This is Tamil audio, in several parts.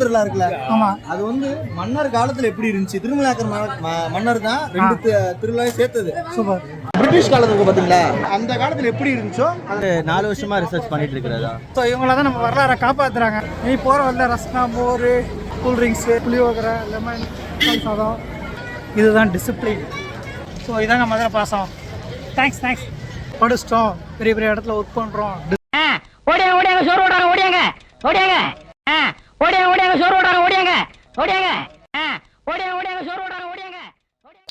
திருவிழா இருக்குல்ல? ஆமா. அது வந்து மன்னர் காலத்துல எப்படி இருந்துச்சு? திருமலாக்கர் மன்னர் தான் ரெண்டு திருவிழாவையும் சேர்த்தது. சூப்பர். பிரிட்டிஷ் காலத்துக்கு பாத்தீங்களா? அந்த காலத்துல எப்படி இருந்துச்சோ அது நாலு வருஷமா ரிசர்ச் பண்ணிட்டு இருக்கிறதா? ஸோ இவங்கள தான் நம்ம வரலாறை காப்பாத்துறாங்க. நீ போகிற வந்த ரஸ்னா மோர் கூல் ட்ரிங்க்ஸு புளியோகரை லெமன் சாதம். இதுதான் டிசிப்ளின் ஸோ இதாங்க மதுரை பாசம் தேங்க்ஸ் தேங்க்ஸ் படிச்சிட்டோம். பெரிய பெரிய இடத்துல ஒர்க் பண்ணுறோம் ஓடியாங்க ஓடியாங்க சோறு ஓடாங்க ஓடியாங்க ஓடியாங்க. ஆ, ஓடியாங்க.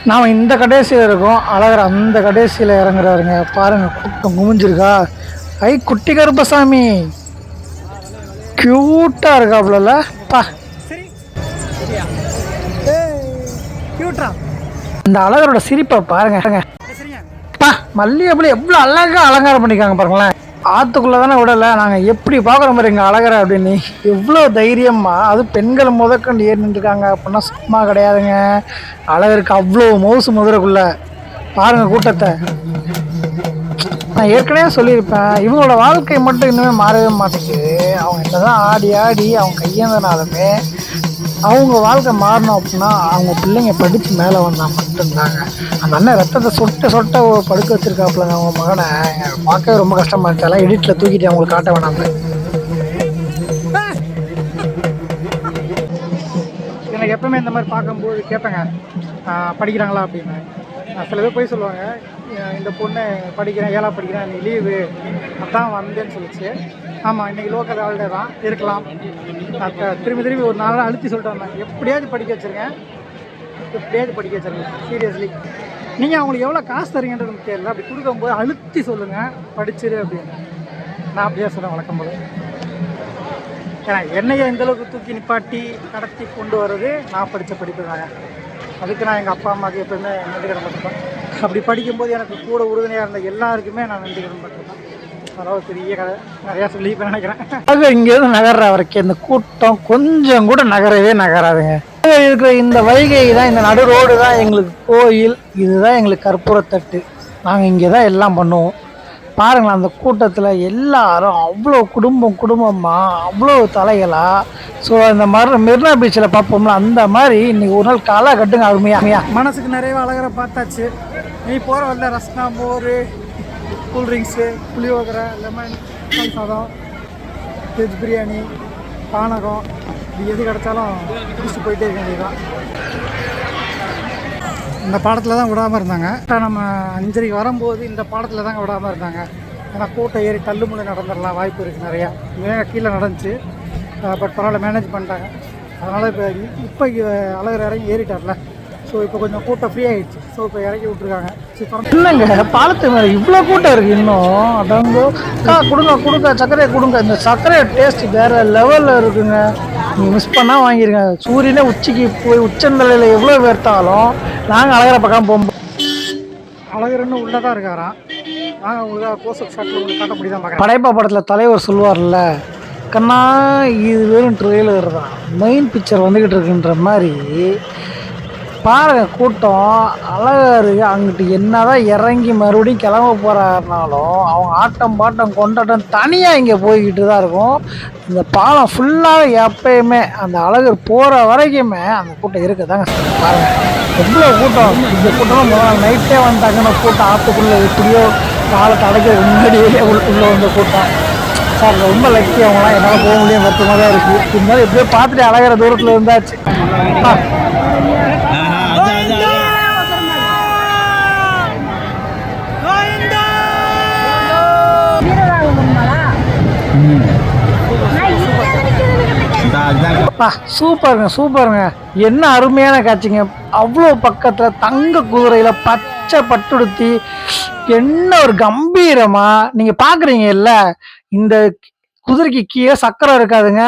நாம் இந்த கடைசியில் இருக்கோம். அழகர் அந்த கடைசியில் இறங்குறாருங்க. பாருங்க கூட்டம் குமிஞ்சிருக்கா. ஐ குட்டி கருப்பசாமி. க்யூட்டாக இருக்காப்புல பா. அந்த இந்த அழகரோட சிரிப்பை பாருங்க. பா மல்லிகைப்பூல எவ்வளோ அழகாக அலங்காரம் பண்ணிக்காங்க பாருங்களேன். ஆற்றுக்குள்ளே தானே விடலை? நாங்கள் எப்படி பார்க்குற மாதிரி எங்கள் அழகரை அப்படின்னு. எவ்வளோ தைரியமா? அது பெண்கள் முதற்கொண்டு ஏறி நின்றுருக்காங்க அப்படின்னா சும்மா கிடையாதுங்க. அழகருக்கு அவ்வளோ மவுசு மதுரைக்குள்ள பாருங்கள் கூட்டத்தை. நான் ஏற்கனவே சொல்லியிருப்பேன் இவங்களோட வாழ்க்கை மட்டும் இன்னுமே மாறவே மாட்டேங்குது. அவங்க என்னதான் ஆடி ஆடி அவங்க கையேந்தனாலுமே அவங்க வாழ்க்கை மாறணும் அப்படின்னா அவங்க பிள்ளைங்க படித்து மேலே வந்தால் மட்டும்தாங்க. அந்த அண்ணன் ரத்தத்தை சொட்ட சொட்ட படுக்க வச்சிருக்காப்புலங்க அவங்க மகனை. பார்க்கவே ரொம்ப கஷ்டமா இருந்துச்சு. அதெல்லாம் எடிட்டில் தூக்கிட்டு அவங்களுக்கு காட்ட வேணாம். எனக்கு எப்பவுமே இந்த மாதிரி பார்க்கும்போது கேட்பேங்க. படிக்கிறாங்களா அப்படின்னு. சில பேர் போய் சொல்லுவாங்க இந்த பொண்ணு படிக்கிறேன் ஏழா படிக்கிறேன் நீ லீவு அதான் வந்தேன்னு சொல்லிச்சு. ஆமாம் இன்றைக்கி லோக்கல் ஹாலிடே தான் இருக்கலாம் திரும்பி திரும்பி ஒரு நாளாக அழுத்தி சொல்லிட்டு வந்தாங்க எப்படியாவது படிக்க வச்சிருங்க. எப்படியாவது படிக்க வச்சிருங்க. சீரியஸ்லி நீங்கள் அவங்களுக்கு எவ்வளோ காசு தரீங்கன்றது தெரியல. அப்படி கொடுக்கும்போது அழுத்தி சொல்லுங்கள் படிச்சிரு அப்படின்னு. நான் அப்படியே சொல்கிறேன் வழக்கம் போல. ஏன்னா என்னையை இந்த அளவுக்கு தூக்கி நிப்பாட்டி கடத்தி கொண்டு வர்றது நான் படித்த படிப்பு தாங்க அதுக்கு நான் எங்கள் அப்பா அம்மாவுக்கு எப்போயுமே நன்றி கடன் பட்டிருப்பேன். அப்படி படிக்கும்போது எனக்கு கூட உறுதுணையாக இருந்த எல்லாருக்குமே நான் நன்றி கடன் பட்டிருப்பேன். அதாவது பெரிய கதை. நிறையா சொல்லி இப்போ நினைக்கிறேன். அது இங்கேருந்து நகர்ற வரைக்கும் இந்த கூட்டம் கொஞ்சம் கூட நகரவே நகராதுங்க. இருக்கிற இந்த வைகை தான் இந்த நடு ரோடு தான் எங்களுக்கு கோயில். இதுதான் எங்களுக்கு கற்பூரத்தட்டு நாங்கள் இங்கே தான் எல்லாம் பண்ணுவோம். பாருங்களேன் அந்த கூட்டத்தில் எல்லாரும் அவ்வளோ குடும்பம் குடும்பமாக அவ்வளோ தலைகளா. ஸோ இந்த மாதிரி மெரினா பீச்சில் பார்ப்போம்ல அந்த மாதிரி இன்னைக்கு ஒரு நாள் காலா கட்டுங்க அருமையா மனசுக்கு நிறைய அழகரை பார்த்தாச்சு. நீ போகிற வரல ரஸ்னா மோர் கூல் ட்ரிங்க்ஸு புளியோகரை லெமன் சாதம் வெஜ் பிரியாணி பானகம். இது எது கிடைச்சாலும் குடிச்சு போயிட்டே இருக்க வேண்டியதான் இந்த பாடத்தில் தான் விடாமல் இருந்தாங்க. இப்போ நம்ம அஞ்சரைக்கு வரும்போது இந்த பாடத்தில் தாங்க விடாமல் இருந்தாங்க. ஏன்னா கூட்டம் ஏறி தள்ளுமுள்ளு நடந்துடலாம் வாய்ப்பு இருக்குது நிறையா. வேக கீழே நடந்துச்சு. பட் பரவாயில்ல மேனேஜ் பண்ணிட்டாங்க. அதனால் இப்போ இப்போ அழகர் இறங்கி ஏறிட்டார்ல. ஸோ இப்போ கொஞ்சம் கூட்டம் ஃப்ரீ ஆகிடுச்சு ஸோ இப்போ இறக்கி விட்ருக்காங்க இல்லைங்க பாலத்து மேலே இவ்வளோ கூட்டம் இருக்குது இன்னும்? அடங்கோ. அக்கா கொடுங்க கொடுங்க சர்க்கரையை கொடுங்க. இந்த சர்க்கரை டேஸ்ட் வேறு லெவலில் இருக்குங்க. நீங்கள் மிஸ் பண்ணால் வாங்கிருங்க. சூரியனே உச்சிக்கு போய் உச்சந்தலையில் எவ்வளோ வேர்த்தாலும் நாங்கள் அழகரை பக்கம் போகும்போது அழகர் இன்னும் உள்ளே தான் இருக்காராம் நாங்கள் உங்களுக்கு கோசப் ஷாட்டில் உங்களுக்கு காட்ட முடியும் தான் படைப்பா படத்தில் தலைவர் சொல்லுவார்ல கண்ணா இது வெறும் ட்ரெய்லர் தான். மெயின் பிக்சர் வந்துக்கிட்டு இருக்குன்ற மாதிரி பாருங்க கூட்டம் அழகர் அங்கிட்டு என்னதான் இறங்கி மறுபடியும் கிளம்ப போறாருனாலும் அவங்க ஆட்டம் பாட்டம் கொண்டாட்டம் தனியாக இங்கே போய்கிட்டு தான் இருக்கும். இந்த பாலம் ஃபுல்லாக எப்பயுமே அந்த அழகர் போகிற வரைக்குமே அந்த கூட்டம் இருக்குதாங்க. பாருங்க எவ்வளோ கூட்டம். இந்த கூட்டம் முதல் நாள் நைட்டே வந்தாங்கன்னா கூட்டம் ஆற்றுக்குள்ளே எப்படியோ பாலத்தை அடைக்கிறதுக்கு முன்னாடியே உள்ள வந்த கூட்டம். சார் ரொம்ப லக்கி அவங்களாம். என்னால் போக முடியும் மொத்தமாக தான் இருக்குது இருந்தாலும் எப்படியோ பார்த்துட்டு அழகிற தூரத்தில் இருந்தாச்சு. அப்பா சூப்பருங்க சூப்பருங்க. என்ன அருமையான காட்சிங்க. அவ்வளோ பக்கத்தில் தங்க குதிரையில் பச்சை பட்டுடுத்தி என்ன ஒரு கம்பீரமாக நீங்கள் பார்க்குறீங்கல்ல இந்த குதிரைக்கு கீழே சக்கரம் இருக்காதுங்க.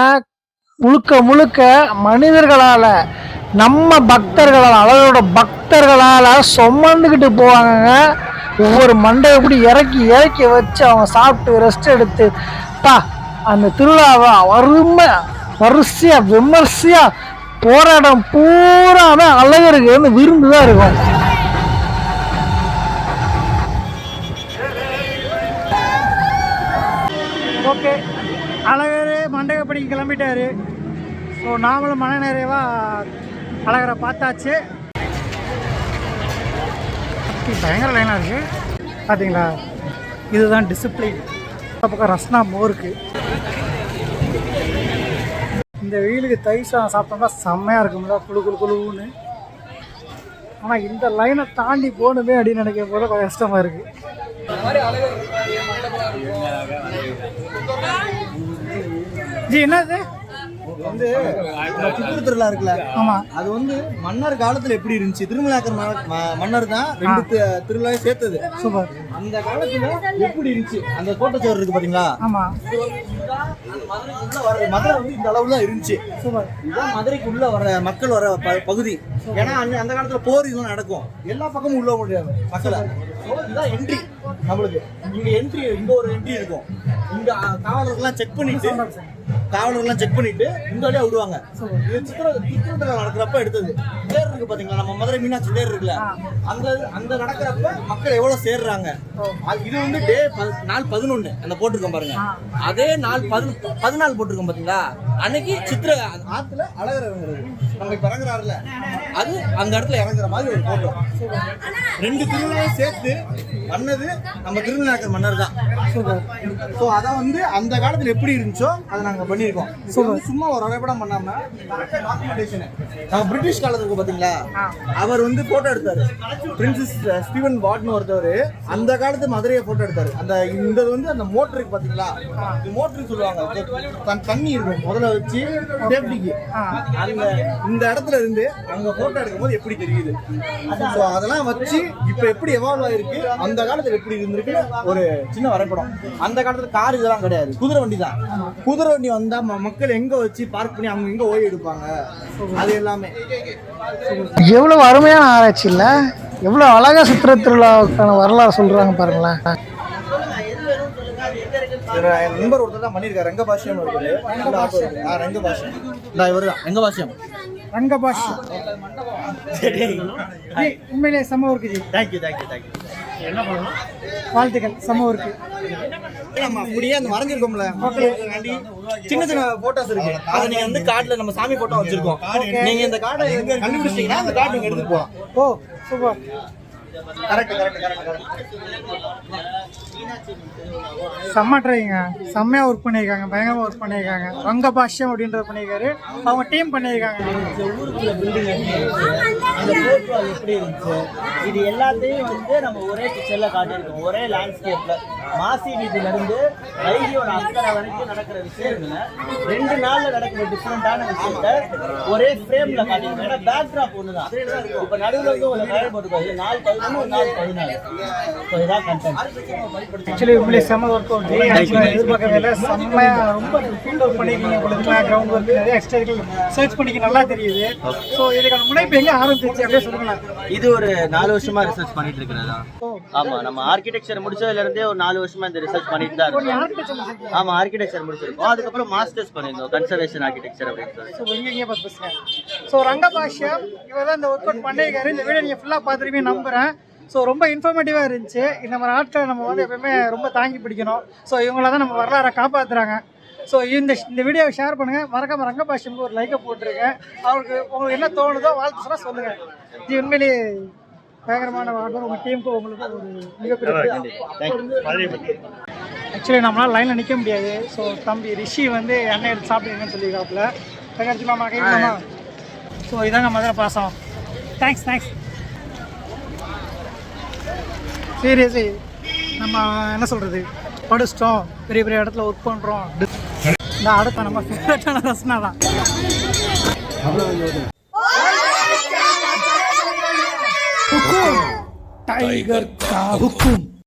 முழுக்க முழுக்க மனிதர்களால் நம்ம பக்தர்களால் அழகோட பக்தர்களால் சுமந்துக்கிட்டு போவாங்கங்க. ஒவ்வொரு மண்டையை இப்படி இறக்கி இறக்கி வச்சு அவங்க சாப்பிட்டு ரெஸ்ட் எடுத்து பா அந்த திருவிழாவை அருமை வரிசையா விமர்சையா போராட்டம் பூரா தான் அழகருக்கு வந்து விருந்து தான் இருக்கும். ஓகே. அழகர் மண்டகப்படிக்கு கிளம்பிட்டாரு. ஸோ நாமளும் மன நிறைவாக அழகரை பார்த்தாச்சு. பயங்கர லைனாக இருக்குது பார்த்தீங்களா இதுதான் டிசிப்ளின் பக்கம் ரஸ்னா மோருக்கு. இந்த வெயிலுக்கு தயிர் சாதம் சாப்பிட்டோம்னா செம்மையாக இருக்கும்ல குழு குழு குழுன்னு. ஆனால் இந்த லைனை தாண்டி போகணுமே அப்படின்னு நினைக்கும் போது கொஞ்சம் கஷ்டமாக இருக்குது ஜி என்னது? வந்து சித்திரை திருவிழா இருக்குல்ல? ஆமாம் அது வந்து மன்னர் காலத்துல எப்படி இருந்துச்சு? திருமலாக்கர் மன்னர் தான் ரெண்டு திருவிழாவையும் சேர்த்தது. சூப்பர். அந்த காலத்துல எப்படி இருந்துச்சு? அந்த கோட்டச்சோறு இருக்கு பாத்தீங்களா? வர மதுரை வந்து இந்த அளவுல தான் இருந்துச்சு. சூப்பர். இதுதான் மதுரைக்கு உள்ள வர மக்கள் வர பகுதி. ஏன்னா அந்த காலத்துல போர் இதெல்லாம் நடக்கும். எல்லா பக்கமும் உள்ள முடியாது மக்களை. இதுதான் என்ட்ரி நம்மளுக்கு. இங்க என்ட்ரி இங்க ஒரு என்ட்ரி இருக்கும். இங்க காவலர்கள்லாம் செக் பண்ணிட்டு காவலர்கள்லாம் செக் பண்ணிட்டு இந்த வழியா விடுவாங்க. இது சித்திர சித்திரத்துல நடக்கிறப்ப எடுத்தது. இருக்கு பாத்தீங்களா? நம்ம மதுரை மீனாட்சி தேர் இருக்குல்ல. அந்த அந்த நடக்கிறப்ப மக்கள் எவ்வளவு சேர்றாங்க? அது- இது வந்து டே நாள் பதினொன்னு அந்த போட்டிருக்கோம் பாருங்க. அதே நாள் பதின பதினாலு போட்டிருக்கோம் பாத்தீங்களா? அன்னைக்கு சித்திர ஆத்துல அழகர் இறங்குறது நம்ம இப்ப இறங்குறாருல அது அந்த இடத்துல இறங்குற மாதிரி ஒரு போட்டோ ரெண்டு திருவிழாவும் சேர்த்து பண்ணது நம்ம திருவிழாக்கர் மன்னர் தான். ஸோ அதை வந்து அந்த காலத்துல எப்படி இருந்துச்சோ அதை நாங்க பண்ணியிருக்கோம். ஸோ சும்மா ஒரு வரைபடம் பண்ணாம டாக்குமெண்டேஷன் நம்ம பிரிட்டிஷ் காலத்துக்கு பாத்தீங்களா? அவர் வந்து போட்டோ எடுத்தாரு. பிரின்சஸ் ஸ்டீவன் வார்ட்னு ஒருத்தவர். அந்த காலத்து மதுரையை போட்டோ எடுத்தாரு. அந்த இந்த வந்து அந்த மோட்டருக்கு பாத்தீங்களா? இது மோட்டருக்கு சொல்லுவாங்க. தண்- தண்ணி இருக்கும். முதல்ல வச்சு சேஃப்டிக்கு அந்த இந்த இடத்துல இருந்து அங்க போட்டோ எடுக்கும்போது எப்படி தெரியுது? அதெல்லாம் வச்சு இப்போ எப்படி எவால்வ் ஆயிருக்கு? அந்த காலத்துல எப்படி இருந்திருக்கு ஒரு சின்ன வரைபடம். அந்த காலத்துல கார் இதெல்லாம் கிடையாது. குதிரை வண்டி தான் குதிரை வண்டி வந்தா மக்கள் எங்க வச்சு பார்க் பண்ணி அவங்க எங்க ஓய்வு எடுப்பாங்க? அது எல்லாமே. எவ்வளோ அருமையான ஆராய்ச்சி இல்லை? எவ்வளோ அழகாக சித்திர திருவிழாவுக்கான வரலாறு சொல்கிறாங்க பாருங்களேன். நண்பர் ஒருத்தர் தான் பண்ணியிருக்காரு. ரெங்க பாஷ்யம் ஒருத்தர் நல்ல ஆட்டோ இருக்கு. ஆ ரெங்க பாஷ்யம் இந்த இவர் தான். ரெங்க பாஷ்யம் ரங்கபாஷ். ஜி உண்மையிலே செம்ம work ji. Thank you thank you thank you வாழ்த்துக்கள் செம்ம ஒர்க்கு நம்ம அப்படியே அந்த மறைஞ்சிருக்கோம்ல. மக்களுக்காண்டி சின்ன சின்ன போட்டோஸ் இருக்கு. அதை நீங்க வந்து கார்டுல நம்ம சாமி போட்டோ வச்சிருக்கோம். நீங்க இந்த கார்டை கண்டுபிடிச்சீங்கன்னா அந்த கார்டு நீங்க எடுத்துட்டு போகலாம் ஓ super. Correct correct correct correct செம்ம ட்ரைங்க செம்மையாக ஒர்க் பண்ணியிருக்காங்க. பயங்கரமாக ஒர்க் பண்ணியிருக்காங்க. ரங்க பாஷ்யம் அப்படின்றது பண்ணியிருக்காரு. அவங்க டீம் பண்ணியிருக்காங்க. எப்படி இருந்துச்சு? இது எல்லாத்தையும் வந்து நம்ம ஒரே பிக்சர்ல காட்டியிருக்கோம். ஒரே லேண்ட்ஸ்கேப்ல மாசி வீதியில வைகியோட அக்கறை வரைக்கும் நடக்கிற விஷயங்களை ரெண்டு நாள்ல நடக்கிற டிஃப்ரெண்டான விஷயத்த ஒரே ஃப்ரேம்ல காட்டியிருக்கோம். ஏன்னா பேக்ராப் ஒண்ணுதான். இப்ப நடுவில் வந்து ஒரு கயர் போட்டுக்கோ நாலு பதினொன்று நாலு பதினாலு. ஸோ இதான் கண்டென்ட் ஆக்சுவலி உண்மையிலே செம்ம ஒர்க் அவுட் எதிர்பார்க்கவே இல்லை செம்மையாக ரொம்ப ஃபீல்ட் ஒர்க் பண்ணியிருக்கீங்க உங்களுக்கு கிரவுண்ட் ஒர்க் நிறைய எக்ஸ்ட்ரா சர்ச் பண்ணிக்க நல்லா தெரியுது. ஸோ இதுக்கான முனைப்பு எங்கே ஆரம்பிச்சிச்சு அப்படியே சொல்லுங்களேன். இது ஒரு நாலு வருஷமா ரிசர்ச் பண்ணிட்டு இருக்கிறதா ஆமா நம்ம ஆர்கிடெக்சர் முடிச்சதுல இருந்தே ஒரு நாலு வருஷமா இந்த ரிசர்ச் பண்ணிட்டு தான் இருக்கோம். ஆமா ஆர்கிடெக்சர் முடிச்சிருக்கோம். அதுக்கப்புறம் மாஸ்டர்ஸ் பண்ணியிருந்தோம் கன்சர்வேஷன் ஆர்கிடெக்சர் அப்படின்னு சொல்லி ஸோ இங்கே இங்கே பார்த்து பேசுகிறேன் ஸோ ரங்கபாஷ்யம் இவர் தான் இந்த ஒர்க் அவுட் பண்ணியிருக்காரு. இந்த வீடியோ நீங்கள் ஃபுல்லாக பார்த்துருப்பீங்க நம்புகிறேன் ஸோ ரொம்ப இன்ஃபர்மேட்டிவாக இருந்துச்சு. இந்த மாதிரி ஆட்களை நம்ம வந்து எப்பவுமே ரொம்ப தாங்கி பிடிக்கணும். ஸோ இவங்கள தான் நம்ம வரலாறை காப்பாற்றுறாங்க ஸோ இந்த இந்த வீடியோவை ஷேர் பண்ணுங்கள் மறக்காம ரங்கபாஷ்யம்க்கு ஒரு லைக்கை போட்டுருங்க அவருக்கு உங்களுக்கு என்ன தோணுதோ வாழ்த்து சொன்னால் சொல்லுங்கள் இது உண்மையிலேயே பயங்கரமான வாழ்க்கை உங்கள் டீமுக்கு உங்களுக்கு ஒரு மிகப்பெரிய ஆக்சுவலி நம்மளால் லைனில் நிற்க முடியாது. ஸோ தம்பி ரிஷி வந்து எண்ணெய் எடுத்து சாப்பிடுங்கன்னு சொல்லியிருக்காப்புல. தங்கச்சி மாமா கேட்கலாமா ஸோ இதாங்க மதுரை பாசம். தேங்க்ஸ் தேங்க்ஸ் சீரியஸ்லி நம்ம என்ன சொல்கிறது படிச்சிட்டோம். பெரிய பெரிய இடத்துல ஒர்க் பண்ணுறோம் இந்த அடுத்த நம்ம ஃபேவரட்டான ரசனா தான். டைகர் கா ஹுக்கும்